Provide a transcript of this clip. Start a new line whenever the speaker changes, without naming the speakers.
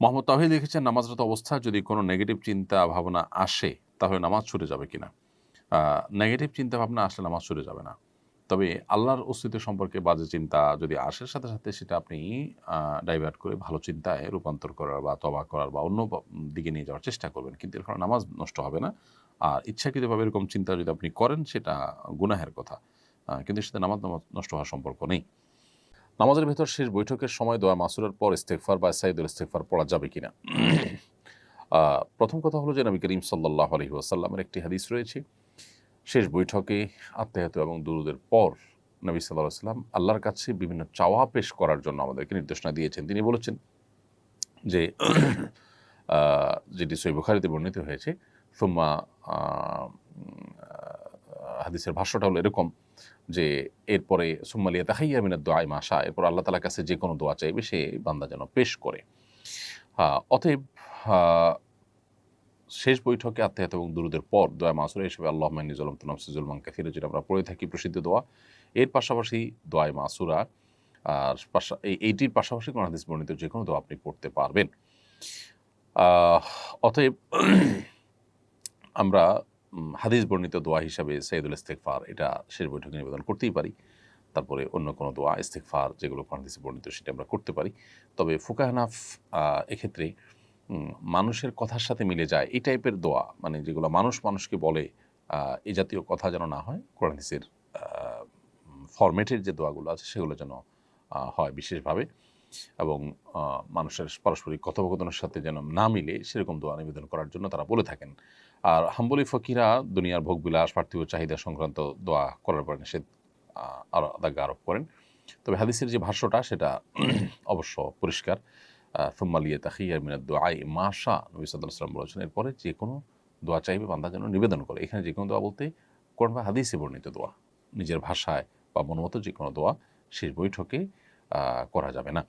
মোহাম্মদ তাহিদ লিখেছেন, নামাজরত অবস্থা যদি কোনো নেগেটিভ চিন্তা ভাবনা আসে, তাহলে নামাজ ছুটে যাবে কিনা? নেগেটিভ চিন্তা ভাবনা আসলে নামাজ ছুটে যাবে না। তবে আল্লাহর অস্তিত্ব সম্পর্কে বাজে চিন্তা যদি আসে, সাথে সাথে সেটা আপনি ডাইভার্ট করে ভালো চিন্তায় রূপান্তর করার বা তবা করার বা অন্য দিকে নিয়ে যাওয়ার চেষ্টা করবেন। কিন্তু এর ফলে নামাজ নষ্ট হবে না। আর ইচ্ছাকৃতভাবে এরকম চিন্তা যদি আপনি করেন, সেটা গুনাহের কথা। কিন্তু সেটা নামাজ নষ্ট হওয়ার সম্পর্ক নেই। নামাজের ভেতর শেষ বৈঠকের সময় দোয়া মাসুরের পর ইস্তেকফার বা সাইদুল ইস্তেকফার পড়া যাবে কিনা? প্রথম কথা হলো যে নবী করিম সাল্লাহ আলহি আসাল্লামের একটি হাদিস রয়েছে। শেষ বৈঠকে আত্মাহত এবং দুরুদের পর নবী সাল্লাহ সাল্লাম আল্লাহর কাছে বিভিন্ন চাওয়া পেশ করার জন্য আমাদেরকে নির্দেশনা দিয়েছেন। তিনি বলেছেন যে যেটি সই বুখারিতে বর্ণিত হয়েছে, সুম্মা হাদিসের ভাষ্যটা হলো এরকম যে, এরপরে, সুম্মালিয়া তাহাইয়া মিনার দোয়াই মাসা এরপর আল্লাহ তালার কাছে যে কোনো দোয়া চাইবে, সে বান্দা যেন পেশ করে। অতএব শেষ বৈঠকে আত্মীয়তা এবং দুরুদের পর দোয়া মাসুরা হিসেবে আল্লাহ মাইনিজুলম তুলাম সিজুলমান কাসিরা, যেটা আমরা পড়ে থাকি প্রসিদ্ধ দোয়া, এর পাশাপাশি দোয়ায় মাসুরা আর এইটির পাশাপাশি কোন হাদিস বর্ণিত যে কোনো দোয়া আপনি পড়তে পারবেন। অতএব, আমরা হাদিস বর্ণিত দোয়া হিসাবে সৈয়দুল ইস্তেকফার এটা শেষ বৈঠকে নিবেদন করতেই পারি। তারপরে অন্য কোনো দোয়া ইস্তেকফার যেগুলো হাদিসে বর্ণিত সেটা আমরা করতে পারি। তবে ফুকাহানাফ এক্ষেত্রে মানুষের কথার সাথে মিলে যায় এই টাইপের দোয়া মানে যেগুলো মানুষ মানুষকে বলে এই জাতীয় কথা যেন না হয়, কোরআন হাদিসের ফরম্যাটের যে দোয়াগুলো আছে সেগুলো যেন হয় বিশেষভাবে। এবং মানুষের পারস্পরিক কথোপকথনের সাথে যেন না মিলে সেরকম দোয়া নিবেদন করার জন্য তারা বলে থাকেন। আর হাম্বলি ফকিরা দুনিয়ার ভোগ বিলাস পার্থিব চাহিদা সংক্রান্ত দোয়া করার পর নিষেধ আরও আদাগ্য আরোপ করেন। তবে হাদিসের যে ভাষ্যটা, সেটা অবশ্য পরিষ্কার। ফুম্মালিয়া তাহিয়া মিনাদ দোয়াই মাশা নবী সাল্লাম বলেছেন, এরপরে যে কোনো দোয়া চাইবে বান্দা যেন নিবেদন করে। এখানে যে কোনো দোয়া বলতে কোন বা হাদিসে বর্ণিত দোয়া। নিজের ভাষায় বা মনোমতো যে কোনো দোয়া শেষ বৈঠকে করা যাবে না।